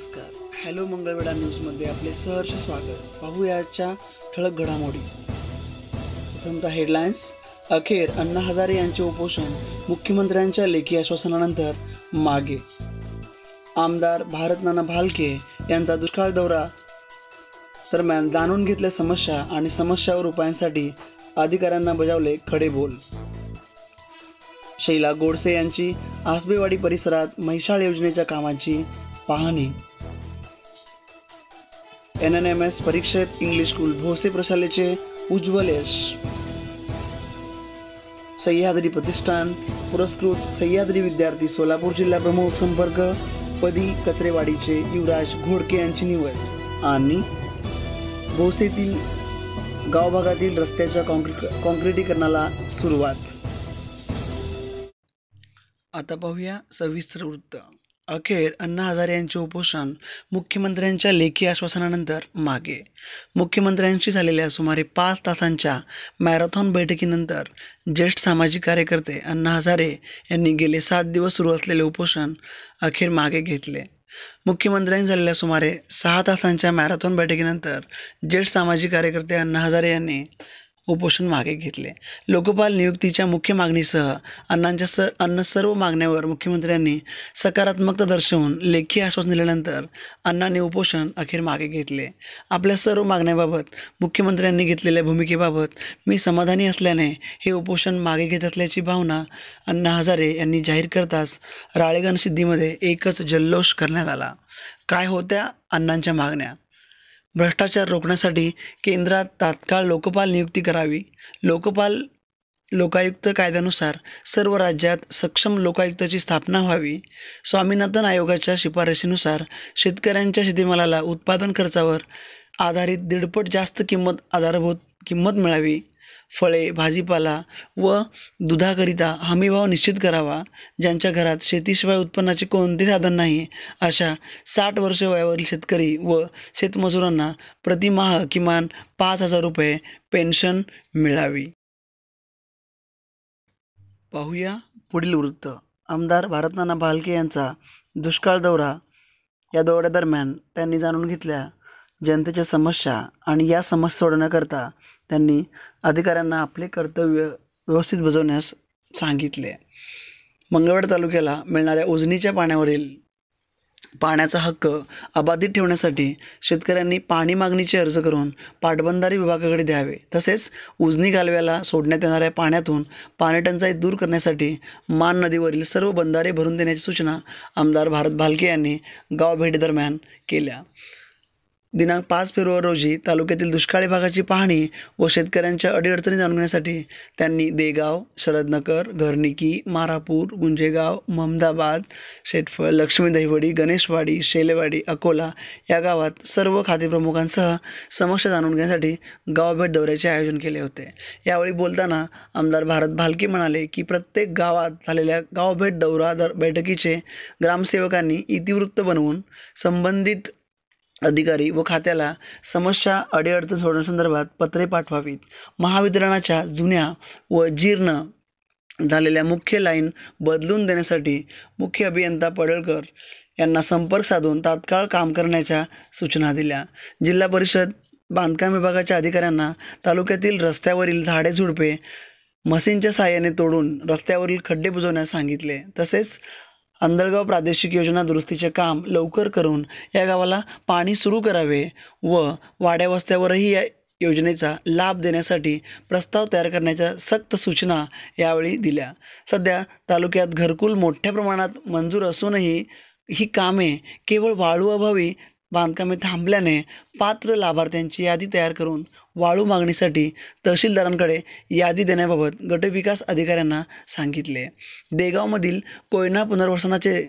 नमस्कार. हॅलो मंगळवेढा न्यूजमध्ये आपले सहर्ष स्वागत. पाहूयाच्या ठळक घडामोडी. प्रथमतः हेडलाईन्स अखेर अण्णा हजारे यांचे उपोषण मुख्यमंत्र्यांच्या लेखी आश्वासनानंतर मागे. आमदार भारत नाना भालके यांचा दुष्काळ दौरा दरम्यान जाणून घेतल्या समस्या आणि समस्यावर उपायांसाठी अधिकाऱ्यांना बजावले खडे बोल शैला गोडसे यांची आसबेवाडी परिसरात म्हैसाळ योजनेच्या कामाची पाहणी एन एन एम एस परीक्षेत इंग्लिश स्कूल भोसे प्रशालेचे उज्ज्वल यश. सह्याद्री प्रतिष्ठान पुरस्कृत सह्याद्री विद्यार्थी सोलापूर जिल्हा प्रमुख संपर्क पदी कचरेवाडीचे युवराज घोडके यांची निवड. आणि भोसेतील गावभागातील रस्त्याच्या कॉन्क्रीट कॉन्क्रिटीकरणाला सुरुवात. आता पाहूया सविस्तर वृत्त. अखेर अण्णा हजारे यांचे उपोषण मुख्यमंत्र्यांच्या लेखी आश्वासनानंतर मागे. मुख्यमंत्र्यांशी झालेल्या सुमारे पाच तासांच्या मॅरेथॉन बैठकीनंतर ज्येष्ठ सामाजिक कार्यकर्ते अण्णा हजारे यांनी गेले सात दिवस सुरू असलेले उपोषण अखेर मागे घेतले. मुख्यमंत्र्यांनी झालेल्या सुमारे सहा तासांच्या मॅरेथॉन बैठकीनंतर ज्येष्ठ सामाजिक कार्यकर्ते अण्णा हजारे यांनी उपोषण मागे घेतले. लोकपाल नियुक्तीच्या मुख्य मागणीसह अण्णांच्या स अन्न सर्व मागण्यावर मुख्यमंत्र्यांनी सकारात्मकता दर्शवून लेखी आश्वासन दिल्यानंतर अण्णांनी उपोषण अखेर मागे घेतले. आपल्या सर्व मागण्याबाबत मुख्यमंत्र्यांनी घेतलेल्या भूमिकेबाबत मी समाधानी असल्याने हे उपोषण मागे घेत असल्याची भावना अण्णा हजारे यांनी जाहीर करताच राळेगण सिद्धीमध्ये एकच जल्लोष करण्यात आला. काय होत्या अण्णांच्या मागण्या? भ्रष्टाचार रोखण्यासाठी केंद्रात तात्काळ लोकपाल नियुक्ती करावी. लोकपाल लोकायुक्त कायद्यानुसार सर्व राज्यात सक्षम लोकायुक्ताची स्थापना व्हावी. स्वामीनाथन आयोगाच्या शिफारशीनुसार शेतकऱ्यांच्या शेतीमालाला उत्पादन खर्चावर आधारित दीडपट जास्त किंमत आधारभूत किंमत मिळावी. फळे भाजीपाला व दुधाकरिता हमीभाव निश्चित करावा. ज्यांच्या घरात शेतीशिवाय उत्पन्नाचे कोणते साधन नाही अशा साठ वर्ष वयावरील शेतकरी व शेतमजुरांना प्रतिमाह किमान पाच हजार रुपये पेन्शन मिळावी. पाहूया पुढील वृत्त. आमदार भारतनाना भालके यांचा दुष्काळ दौरा या दौऱ्यादरम्यान त्यांनी जाणून घेतल्या जनतेच्या समस्या आणि या समस्या सोडवण्याकरता त्यांनी अधिकाऱ्यांना आपले कर्तव्य व्यवस्थित बजवण्यास सांगितले. मंगळवेढा तालुक्याला मिळणाऱ्या उजनीच्या पाण्यावरील पाण्याचा हक्क अबाधित ठेवण्यासाठी शेतकऱ्यांनी पाणी मागणीचे अर्ज करून पाटबंधारे विभागाकडे द्यावे. तसेच उजनी कालव्याला सोडण्यात येणाऱ्या पाण्यातून पाणीटंचाई दूर करण्यासाठी मान नदीवरील सर्व बंधारे भरून देण्याची सूचना आमदार भारत भालके यांनी गाव भेटीदरम्यान केल्या. दिनांक पाच फेब्रुवारी रोजी तालुक्यातील दुष्काळी भागाची पाहणी व शेतकऱ्यांच्या अडीअडचणी जाणून घेण्यासाठी त्यांनी देगाव शरदनगर घरनिकी मारापूर गुंजेगाव महमदाबाद शेटफळ लक्ष्मी दहिवडी गणेशवाडी शेलेवाडी अकोला या गावात सर्व खातेप्रमुखांसह समक्ष जाणून घेण्यासाठी गावभेट दौऱ्याचे आयोजन केले होते. यावेळी बोलताना आमदार भारत भालके म्हणाले की प्रत्येक गावात झालेल्या गावभेट दौरा दर बैठकीचे ग्रामसेवकांनी इतिवृत्त बनवून संबंधित अधिकारी व खात्याला समस्या अडीअडचण सोडण्यासंदर्भात पत्रे पाठवावीत. महावितरणाच्या जुन्या व जीर्ण झालेल्या मुख्य लाईन बदलून देण्यासाठी मुख्य अभियंता पडळकर यांना संपर्क साधून तात्काळ काम करण्याच्या सूचना दिल्या. जिल्हा परिषद बांधकाम विभागाच्या अधिकाऱ्यांना तालुक्यातील रस्त्यावरील झाडे झुडपे मशीनच्या साहाय्याने तोडून रस्त्यावरील खड्डे बुजवण्यास सांगितले. तसेच अंधळगाव प्रादेशिक योजना दुरुस्तीचे काम लवकर करून या गावाला पाणी सुरू करावे व वाड्या वस्त्यावरही या योजनेचा लाभ देण्यासाठी प्रस्ताव तयार करण्याच्या सक्त सूचना यावेळी दिल्या. सध्या तालुक्यात घरकुल मोठ्या प्रमाणात मंजूर असूनही ही कामे केवळ वाळू अभावी बांधकामे थांबल्याने पात्र लाभार्थ्यांची यादी तयार करून वाळू मागणीसाठी तहसीलदारांकडे यादी देण्याबाबत गटविकास अधिकाऱ्यांना सांगितले. देगावमधील कोयना पुनर्वसनाचे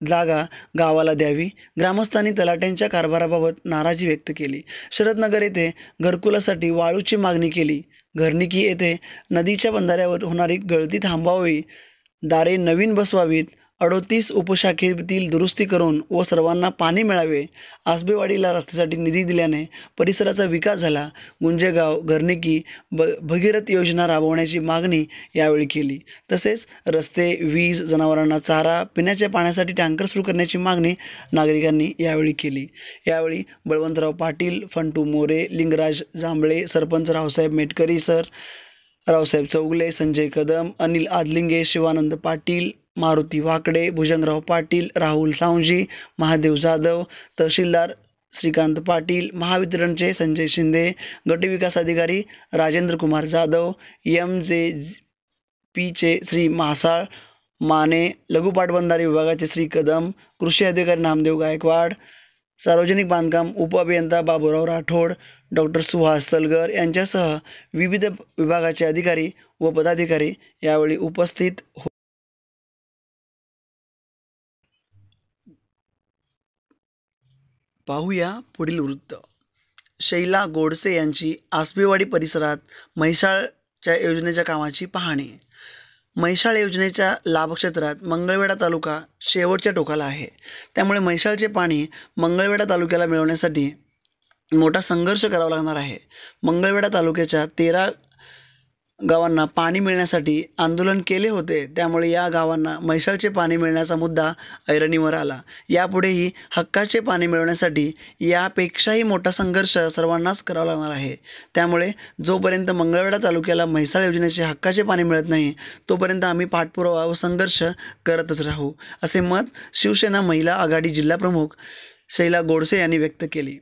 जागा गावाला द्यावी ग्रामस्थांनी तलाट्यांच्या कारभाराबाबत नाराजी व्यक्त केली. शरदनगर येथे घरकुलासाठी वाळूची मागणी केली. घरनिकी येथे नदीच्या बंधाऱ्यावर होणारी गळती थांबवावी दारे नवीन बसवावीत अडोतीस उपशाखेतील दुरुस्ती करून व सर्वांना पाणी मिळावे आसबेवाडीला रस्त्यासाठी निधी दिल्याने परिसराचा विकास झाला. गुंजेगाव घरणिकी ब भगीरथ योजना राबवण्याची मागणी यावेळी केली. तसेच रस्ते वीज जनावरांना चारा पिण्याच्या पाण्यासाठी टँकर सुरू करण्याची मागणी नागरिकांनी यावेळी केली. यावेळी बळवंतराव पाटील फंटू मोरे लिंगराज जांभळे सरपंच रावसाहेब मेटकरी सर रावसाहेब चौगले संजय कदम अनिल आदलिंगे शिवानंद पाटील मारुती वाकडे भुजंगराव पाटील राहुल सावंजी महादेव जाधव तहसीलदार श्रीकांत पाटील महावितरणचे संजय शिंदे गटविकास अधिकारी राजेंद्र कुमार जाधव एम जे पीचे श्री महासाळ माने लघुपाटबंधारे विभागाचे श्री कदम कृषी अधिकारी नामदेव गायकवाड सार्वजनिक बांधकाम उपअभियंता बाबूराव राठोड डॉक्टर सुहास सलगर यांच्यासह विविध विभागाचे अधिकारी व पदाधिकारी यावेळी उपस्थित हो पाहूया पुढील वृत्त. शैला गोडसे यांची आसबेवाडी परिसरात म्हैसाळच्या योजनेच्या कामाची पाहणी. म्हैसाळ योजनेच्या लाभक्षेत्रात मंगळवेढा तालुका शेवटच्या टोकाला आहे. त्यामुळे म्हैसाळचे पाणी मंगळवेढा तालुक्याला मिळवण्यासाठी मोठा संघर्ष करावा लागणार आहे. मंगळवेढा तालुक्याच्या तेरा गावांना पाणी मिळण्यासाठी आंदोलन केले होते. त्यामुळे या गावांना म्हैसाळचे पाणी मिळण्याचा मुद्दा ऐरणीवर आला. यापुढेही हक्काचे पाणी मिळवण्यासाठी यापेक्षाही मोठा संघर्ष सर्वांनाच करावा लागणार आहे. त्यामुळे जोपर्यंत मंगळवेढा तालुक्याला म्हैसाळ योजनेचे हक्काचे पाणी मिळत नाही तोपर्यंत आम्ही पाठपुरावा व संघर्ष करतच राहू असे मत शिवसेना महिला आघाडी जिल्हाप्रमुख शैला गोडसे यांनी व्यक्त केली.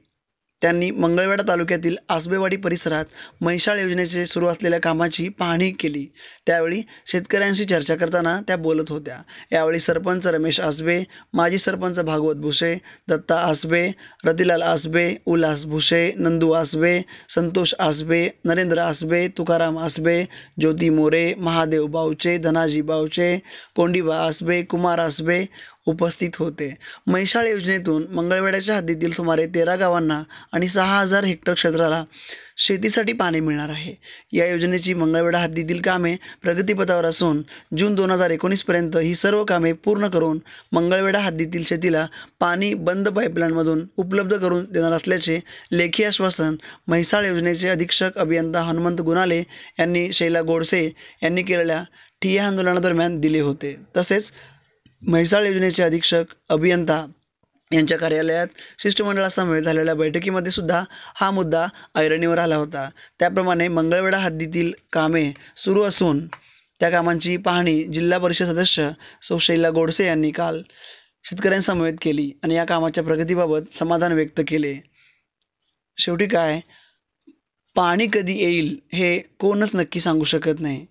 त्यांनी मंगळवेढा तालुक्यातील आसबेवाडी परिसरात म्हैसाळ योजनेचे सुरू असलेल्या कामाची पाहणी केली. त्यावेळी शेतकऱ्यांशी चर्चा करताना त्या बोलत होत्या. यावेळी सरपंच रमेश आसबे माजी सरपंच भागवत भुसे दत्ता आसबे रतिलाल आसबे उल्हास भुसे नंदू आसबे संतोष आसबे नरेंद्र आसबे तुकाराम आसबे ज्योती मोरे महादेव बावचे धनाजी बावचे कोंडिबा आसबे कुमार आसबे उपस्थित होते. म्हैसाळ योजनेतून मंगळवेढ्याच्या हद्दीतील सुमारे तेरा गावांना आणि सहा हजार हेक्टर क्षेत्राला शेतीसाठी पाणी मिळणार आहे. या योजनेची मंगळवेढा हद्दीतील कामे प्रगतीपथावर असून जून दोन हजार एकोणीसपर्यंत ही सर्व कामे पूर्ण करून मंगळवेढा हद्दीतील शेतीला पाणी बंद पाईपलाईनमधून उपलब्ध करून देणार असल्याचे लेखी आश्वासन म्हैसाळ योजनेचे अधीक्षक अभियंता हनुमंत गुणाले यांनी शैला गोडसे यांनी केलेल्या ठिय्या आंदोलनादरम्यान दिले होते. तसेच म्हैसाळ योजनेचे अधीक्षक अभियंता यांच्या कार्यालयात शिष्टमंडळासमवेत झालेल्या बैठकीमध्ये सुद्धा हा मुद्दा ऐरणीवर आला होता. त्याप्रमाणे मंगळवेढा हद्दीतील कामे सुरू असून त्या कामांची पाहणी जिल्हा परिषद सदस्य सौशैला गोडसे यांनी काल शेतकऱ्यांसमवेत केली आणि या कामाच्या प्रगतीबाबत समाधान व्यक्त केले. शेवटी काय? पाणी कधी येईल हे कोणच नक्की सांगू शकत नाही.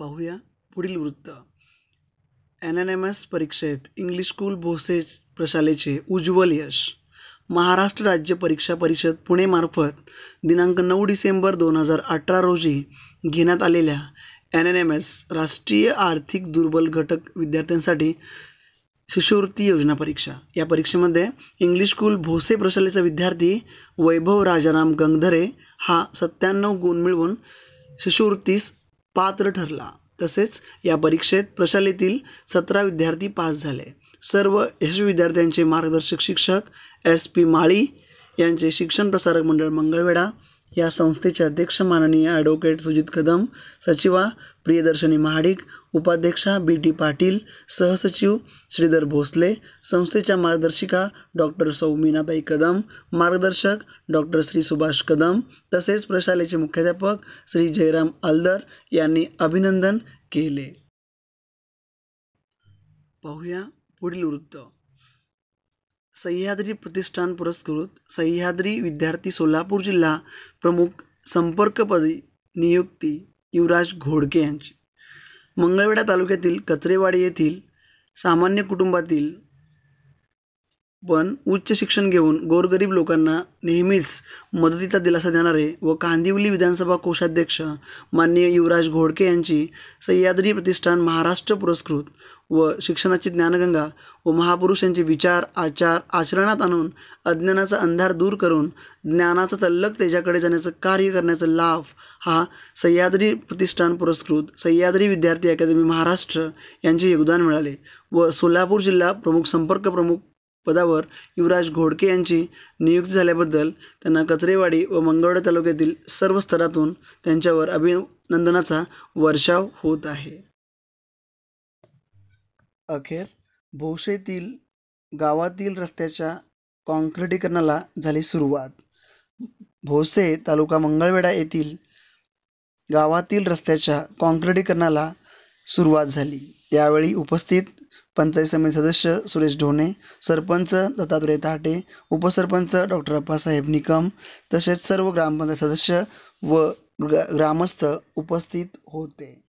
पाहूया पुढील वृत्त. एन एन एम एस परीक्षेत इंग्लिश स्कूल भोसे प्रशालेचे उज्ज्वल यश. महाराष्ट्र राज्य परीक्षा परिषद पुणेमार्फत दिनांक नऊ डिसेंबर दोन हजार अठरा रोजी घेण्यात आलेल्या एन एन एम एस राष्ट्रीय आर्थिक दुर्बल घटक विद्यार्थ्यांसाठी शिष्यवृत्ती योजना परीक्षा. या परीक्षेमध्ये इंग्लिश स्कूल भोसे प्रशालेचा विद्यार्थी वैभव राजाराम गंगधरे हा सत्त्याण्णव गुण मिळवून शिष्यवृत्तीस पात्र ठरला. तसेच या परीक्षेत प्रशालेतील सतरा विद्यार्थी पास झाले. सर्व यशस्वी विद्यार्थ्यांचे मार्गदर्शक शिक्षक एस पी माळी यांचे शिक्षण प्रसारक मंडळ मंगळवेढा या संस्थेचे अध्यक्ष माननीय ॲडव्होकेट सुजित कदम सचिवा प्रियदर्शनी महाडिक उपाध्यक्षा बी टी पाटील सहसचिव श्रीधर भोसले संस्थेच्या मार्गदर्शिका डॉक्टर सौ मीनाबाई कदम मार्गदर्शक डॉक्टर श्री सुभाष कदम तसेच प्रशालेचे मुख्याध्यापक श्री जयराम आलदर यांनी अभिनंदन केले. पाहूया पुढील वृत्त. सह्याद्री प्रतिष्ठान पुरस्कृत सह्याद्री विद्यार्थी सोलापूर जिल्हा प्रमुख संपर्कपदी नियुक्ती युवराज घोडके यांची. मंगळवेढा तालुक्यातील कचरेवाडी येथील सामान्य कुटुंबातील पण उच्च शिक्षण घेऊन गोरगरीब लोकांना नेहमीच मदतीचा दिलासा देणारे व कांदिवली विधानसभा कोषाध्यक्ष माननीय युवराज घोडके यांची सह्याद्री प्रतिष्ठान महाराष्ट्र पुरस्कृत व शिक्षणाची ज्ञानगंगा व महापुरुष यांचे विचार आचार आचरणात आणून अज्ञानाचा अंधार दूर करून ज्ञानाचा तल्लक त्याच्याकडे जाण्याचं कार्य करण्याचा लाभ हा सह्याद्री प्रतिष्ठान पुरस्कृत सह्याद्री विद्यार्थी अकादमी महाराष्ट्र यांचे योगदान मिळाले व सोलापूर जिल्हा प्रमुख संपर्क प्रमुख पदावर युवराज घोडके यांची नियुक्ती झाल्याबद्दल त्यांना कचरेवाडी व मंगळवेढा तालुक्यातील सर्व स्तरातून त्यांच्यावर अभिनंदनाचा वर्षाव होत आहे. अखेर भोसेतील गावातील रस्त्याच्या काँक्रिटीकरणाला झाली सुरुवात. भोसे तालुका मंगळवेढा येथील गावातील रस्त्याच्या काँक्रिटीकरणाला सुरुवात झाली. यावेळी उपस्थित पंचायत समिती सदस्य सुरेश ढोणे सरपंच दत्तात्रय ताटे उपसरपंच डॉक्टर अप्पासाहेब निकम तसेच सर्व ग्रामपंचायत सदस्य व ग्रामस्थ उपस्थित होते.